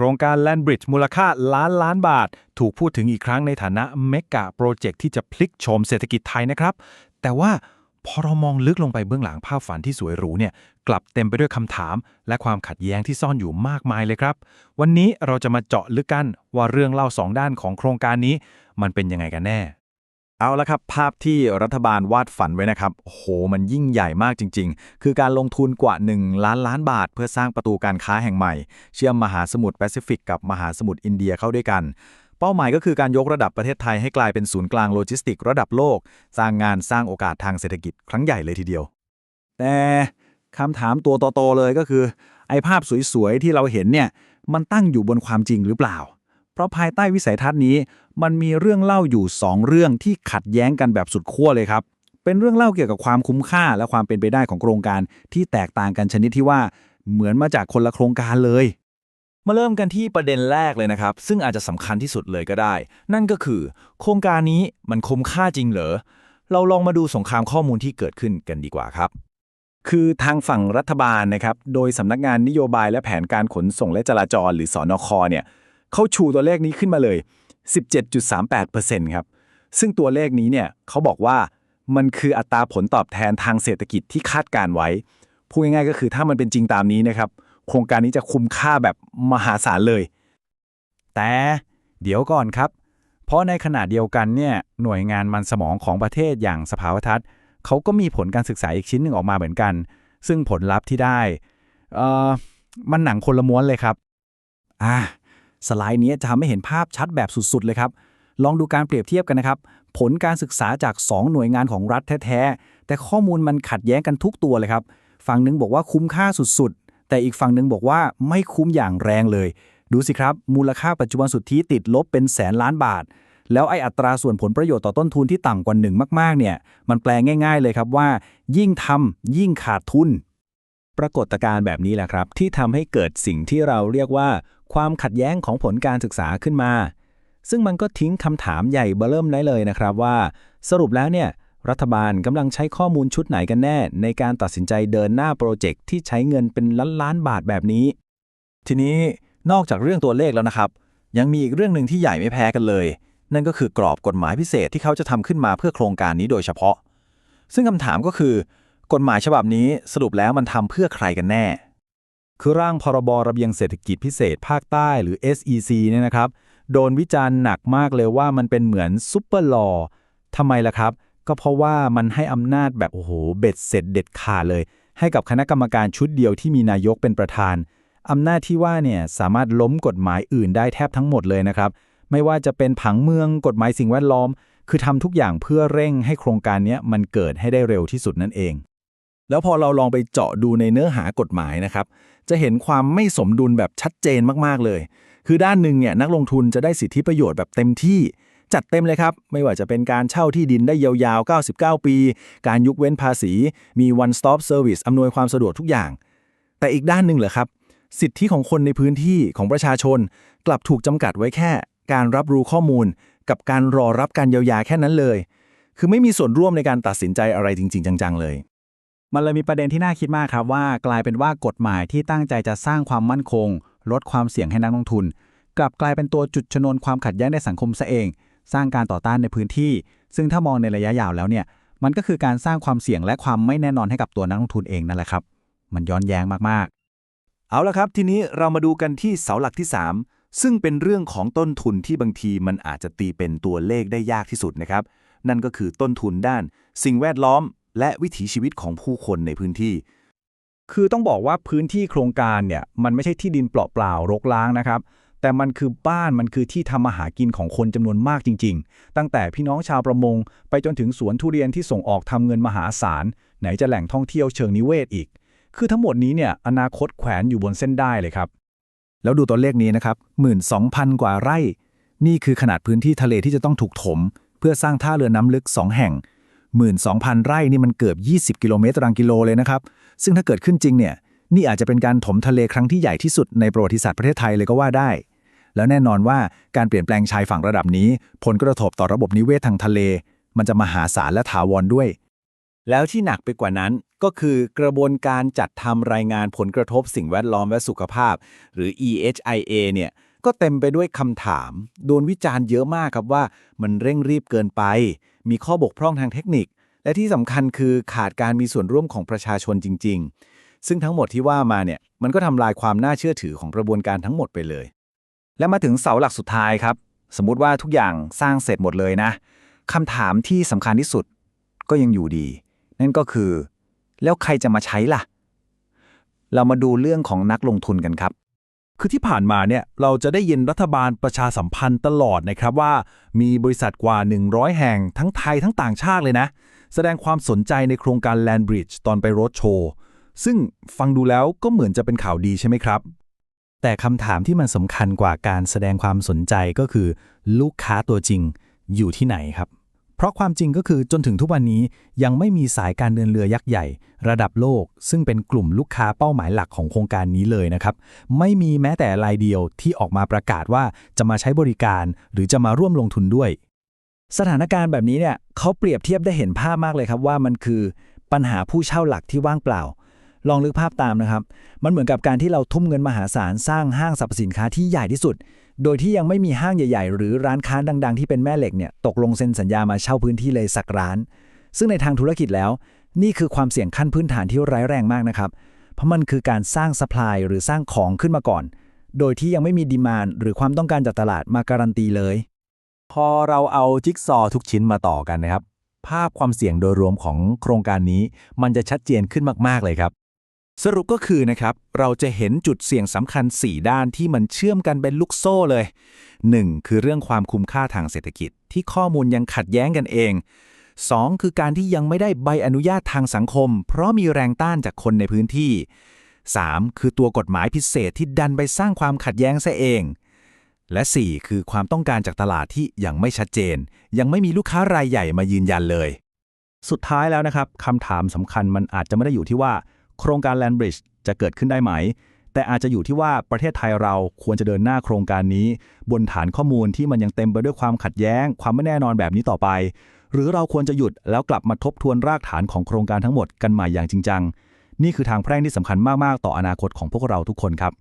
ครงการแลนบริดจ์มูลค่าล้านล้านบาท ถูกพูดถึงอีกครั้งในฐานะเมกะโปรเจกต์ที่จะพลิกโฉมเศรษฐกิจไทยนะครับ แต่ว่าพอเรามองลึกลงไปเบื้องหลังภาพฝันที่สวยหรูเนี่ยกลับเต็มไปด้วยคำถาม และความขัดแย้งที่ซ่อนอยู่มากมายเลยครับ วันนี้เราจะมาเจาะลึกกันว่าเรื่องเล่าสองด้านของโครงการนี้ มันเป็นยังไงกันแน่ เอาละครับ ภาพที่รัฐบาลวาดฝันไว้นะครับโหมันยิ่งใหญ่มากจริง ๆ คือการลงทุนกว่า 1 ล้านล้านบาท เพื่อสร้างประตูการค้าแห่งใหม่ เชื่อมมหาสมุทรแปซิฟิกกับมหาสมุทรอินเดียเข้าด้วยกัน เป้าหมายก็คือการยกระดับประเทศไทยให้กลายเป็นศูนย์กลางโลจิสติกระดับโลก สร้างงานสร้างโอกาสทางเศรษฐกิจครั้งใหญ่เลยทีเดียว แต่คำถามตัวโตๆเลยก็คือ ไอ้ภาพสวยๆที่เราเห็นเนี่ยมันตั้งอยู่บนความจริงหรือเปล่า ราะภายใต้วิสัยทัศน์นี้ มันมีเรื่องเล่าอยู่ 2 เรื่องที่ขัดแย้งกันแบบสุดขั้วเลยครับ เป็นเรื่องเล่าเกี่ยวกับความคุ้มค่าและความเป็นไปได้ของโครงการที่แตกต่างกันชนิดที่ว่าเหมือนมาจากคนละโครงการเลย มาเริ่มกันที่ประเด็นแรกเลยนะครับ ซึ่งอาจจะสำคัญที่สุดเลยก็ได้ นั่นก็คือ โครงการนี้มันคุ้มค่าจริงเหรอเราลองมาดูสงครามข้อมูลที่เกิดขึ้นกันดีกว่าครับคือทางฝั่งรัฐบาลนะครับ โดยสำนักงานนโยบายและแผนการขนส่งและจราจร หรือสอนคเนี่ย เขาชูตัวเลขนี้ขึ้นมาเลย 17.38%ครับ ซึ่งตัวเลขนี้เนี่ยเขาบอกว่ามันคืออัตราผลตอบแทนทางเศรษฐกิจที่คาดการไว้ พูดง่ายๆก็คือถ้ามันเป็นจริงตามนี้นะครับ โครงการนี้จะคุ้มค่าแบบมหาศาลเลย แต่เดี๋ยวก่อนครับ เพราะในขณะเดียวกันเนี่ยหน่วยงานมันสมองของประเทศอย่างสภาวทัศน์เขาก็มีผลการศึกษาอีกชิ้นหนึ่งออกมาเหมือนกัน ซึ่งผลลัพธ์ที่ได้ เอ่อ มันหนังคนละม้วนเลยครับ อ่า สไลด์นี้จะทำให้เห็นภาพชัดแบบสุดๆเลยครับ ลองดูการเปรียบเทียบกันนะครับ ผลการศึกษาจาก 2 หน่วยงานของรัฐแท้ๆ แต่ข้อมูลมันขัดแย้งกันทุกตัวเลยครับ ฝั่งหนึ่งบอกว่าคุ้มค่าสุดๆ แต่อีกฝั่งหนึ่งบอกว่าไม่คุ้มอย่างแรงเลย ดูสิครับ มูลค่าปัจจุบันสุทธิติดลบเป็นแสนล้านบาท แล้วไออัตราส่วนผลประโยชน์ต่อต้นทุนที่ต่ำกว่าหนึ่งมากๆ เนี่ย มันแปลง่าย ๆ เลยครับว่า ยิ่งทำยิ่งขาดทุน ปรากฏการณ์แบบนี้แหละครับ ที่ทำให้เกิดสิ่งที่เราเรียกว่า ความขัดแย้งของผลการศึกษาขึ้นมา ซึ่งมันก็ทิ้งคำถามใหญ่เบ้อเริ่มได้เลยนะครับว่า สรุปแล้วเนี่ยรัฐบาลกำลังใช้ข้อมูลชุดไหนกันแน่ ในการตัดสินใจเดินหน้าโปรเจกต์ที่ใช้เงินเป็นล้านล้านบาทแบบนี้ ทีนี้นอกจากเรื่องตัวเลขแล้วนะครับ ยังมีอีกเรื่องหนึ่งที่ใหญ่ไม่แพ้กันเลย นั่นก็คือกรอบกฎหมายพิเศษที่เขาจะทำขึ้นมาเพื่อโครงการนี้โดยเฉพาะ ซึ่งคำถามก็คือ กฎหมายฉบับนี้สรุปแล้วมันทำเพื่อใครกันแน่ คือร่างพรบระเบียงเศรษฐกิจพิเศษภาคใต้หรือ SEC เนี่ยนะครับ โดนวิจารณ์หนักมากเลยว่ามันเป็นเหมือนซุปเปอร์ลอทำไมล่ะครับ ก็เพราะว่ามันให้อำนาจแบบโอ้โหเบ็ดเสร็จเด็ดขาดเลย ให้กับคณะกรรมการชุดเดียวที่มีนายกเป็นประธานอำนาจที่ว่าเนี่ยสามารถล้มกฎหมายอื่นได้แทบทั้งหมดเลยนะครับ ไม่ว่าจะเป็นผังเมืองกฎหมายสิ่งแวดล้อม คือทำทุกอย่างเพื่อเร่งให้โครงการนี้มันเกิดให้ได้เร็วที่สุดนั่นเอง แล้วพอเราลองไปเจาะดูในเนื้อหากฎหมายนะครับ จะเห็นความไม่สมดุลแบบชัดเจนมากๆเลย คือด้านหนึ่งเนี่ยนักลงทุนจะได้สิทธิประโยชน์แบบเต็มที่ จัดเต็มเลยครับ ไม่ว่าจะเป็นการเช่าที่ดินได้ยาวๆ 99 ปี การยกเว้นภาษี มี one stop service อำนวยความสะดวกทุกอย่าง แต่อีกด้านหนึ่งเหรอครับ สิทธิของคนในพื้นที่ของประชาชน กลับถูกจำกัดไว้แค่ การรับรู้ข้อมูล กับการรอรับการเยียวยาแค่นั้นเลย คือไม่มีส่วนร่วมในการตัดสินใจอะไรจริง ๆ จังๆเลย มันเลยมีประเด็นที่น่าคิดมากครับว่ากลายเป็นว่ากฎหมายที่ตั้งใจจะสร้างความมั่นคง ลดความเสี่ยงให้นักลงทุน กลับกลายเป็นตัวจุดชนวนความขัดแย้งในสังคมซะเอง สร้างการต่อต้านในพื้นที่ ซึ่งถ้ามองในระยะยาวแล้วเนี่ยมันก็คือการสร้างความเสี่ยงและความไม่แน่นอนให้กับตัวนักลงทุนเองนั่นแหละครับ มันย้อนแย้งมากๆ เอาละครับ ทีนี้เรามาดูกันที่เสาหลักที่ 3 ซึ่งเป็นเรื่องของต้นทุนที่บางทีมันอาจจะตีเป็นตัวเลขได้ยากที่สุดนะครับ นั่นก็คือต้นทุนด้าน สิ่งแวดล้อม และวิถีชีวิตของผู้คนในพื้นที่ คือต้องบอกว่าพื้นที่โครงการเนี่ยมันไม่ใช่ที่ดินเปล่าๆรกร้างนะครับ แต่มันคือบ้านมันคือที่ทำมาหากินของคนจำนวนมากจริง ๆ ตั้งแต่พี่น้องชาวประมง ไปจนถึงสวนทุเรียนที่ส่งออกทำเงินมหาศาล ไหนจะแหล่งท่องเที่ยวเชิงนิเวศอีก คือทั้งหมดนี้เนี่ยอนาคตแขวนอยู่บนเส้นได้เลยครับ แล้วดูตัวเลขนี้นะครับ12,000 กว่าไร่ นี่คือขนาดพื้นที่ทะเลที่จะต้องถูกถม เพื่อสร้างท่าเรือน้ำลึก2แห่ง 12,000 ไร่นี่มันเกือบ 20 กิโลเมตรตารางกิโลเลยนะครับ ซึ่งถ้าเกิดขึ้นจริงเนี่ยนี่อาจจะเป็นการถมทะเลครั้งที่ใหญ่ที่สุดในประวัติศาสตร์ประเทศไทยเลยก็ว่าได้ แล้วแน่นอนว่าการเปลี่ยนแปลงชายฝั่งระดับนี้ ผลกระทบต่อระบบนิเวศทางทะเล มันจะมหาศาลและถาวรด้วย แล้วที่หนักไปกว่านั้นก็คือกระบวนการจัดทำรายงานผลกระทบสิ่งแวดล้อมและสุขภาพ หรือ EHIA เนี่ยก็เต็มไปด้วยคำถาม โดนวิจารณ์เยอะมากครับว่ามันเร่งรีบเกินไป มีข้อบกพร่องทางเทคนิค และที่สำคัญคือขาดการมีส่วนร่วมของประชาชนจริง ๆ ซึ่งทั้งหมดที่ว่ามาเนี่ยมันก็ทำลายความน่าเชื่อถือของกระบวนการทั้งหมดไปเลย และมาถึงเสาหลักสุดท้ายครับ สมมุติว่าทุกอย่างสร้างเสร็จหมดเลยนะคำถามที่สำคัญที่สุดก็ยังอยู่ดี นั่นก็คือ แล้วใครจะมาใช้ล่ะ เรามาดูเรื่องของนักลงทุนกันครับ คือที่ผ่านมาเนี่ยเราจะได้ยินรัฐบาลประชาสัมพันธ์ตลอดนะครับว่า มีบริษัทกว่า 100 แห่งทั้งไทยทั้งต่างชาติเลยนะ แสดงความสนใจในโครงการ Land Bridge ตอนไปรถโชว์ ซึ่งฟังดูแล้วก็เหมือนจะเป็นข่าวดีใช่ไหมครับ แต่คำถามที่มันสำคัญกว่าการแสดงความสนใจก็คือ ลูกค้าตัวจริงอยู่ที่ไหนครับ เพราะความจริงก็คือจนถึงทุกวันนี้ยังไม่มีสายการเดินเรือยักษ์ใหญ่ ระดับโลก ซึ่งเป็นกลุ่มลูกค้าเป้าหมายหลักของโครงการนี้เลยนะครับ ไม่มีแม้แต่รายเดียวที่ออกมาประกาศว่าจะมาใช้บริการ หรือจะมาร่วมลงทุนด้วย สถานการณ์แบบนี้เนี่ยเขาเปรียบเทียบได้เห็นภาพมากเลยครับว่ามันคือ ปัญหาผู้เช่าหลักที่ว่างเปล่า ลองนึกภาพตามนะครับ มันเหมือนกับการที่เราทุ่มเงินมหาศาลสร้างห้างสรรพสินค้าที่ใหญ่ที่สุด โดยที่ยังไม่มีห้างใหญ่ ๆ หรือร้านค้าดัง ๆ ที่เป็นแม่เหล็กเนี่ยตกลงเซ็นสัญญามาเช่าพื้นที่เลยสักร้าน ซึ่งในทางธุรกิจแล้ว นี่คือความเสี่ยงขั้นพื้นฐานที่ร้ายแรงมากนะครับ เพราะมันคือการสร้างสป라이หรือสร้างของขึ้นมาก่อน โดยที่ยังไม่มีดีมานหรือความต้องการจากตลาดมาการันตีเลย พอเราเอาจิ๊กซอว์ทุกชิ้นมาต่อกันนะครับภาพความเสี่ยงโดยรวมของโครงการนี้ มันจะชัดเจนขึ้นมาก ๆ เลยครับ สรุปก็คือนะครับ เราจะเห็นจุดเสี่ยงสำคัญ 4 ด้านที่มันเชื่อมกันเป็นลูกโซ่เลย 1. คือเรื่องความคุ้มค่าทางเศรษฐกิจ ที่ข้อมูลยังขัดแย้งกันเอง 2. คือการที่ยังไม่ได้ใบอนุญาตทางสังคม เพราะมีแรงต้านจากคนในพื้นที่ 3. คือตัวกฎหมายพิเศษที่ดันไปสร้างความขัดแย้งซะเอง และ 4 คือความต้องการจากตลาดที่ยังไม่ชัดเจน ยังไม่มีลูกค้ารายใหญ่มายืนยันเลย สุดท้ายแล้วนะครับคำถามสำคัญมันอาจจะไม่ได้อยู่ที่ว่า โครงการแลนบริดจ์จะเกิดขึ้นได้ไหม แต่อาจจะอยู่ที่ว่าประเทศไทยเราควรจะเดินหน้าโครงการนี้ บนฐานข้อมูลที่มันยังเต็มไปด้วยความขัดแย้ง ความไม่แน่นอนแบบนี้ต่อไป หรือเราควรจะหยุดแล้วกลับมาทบทวนรากฐานของโครงการทั้งหมดกันใหม่อย่างจริงจังนี่คือทางแพร่งที่สำคัญมาก ๆ ต่ออนาคตของพวกเราทุกคนครับ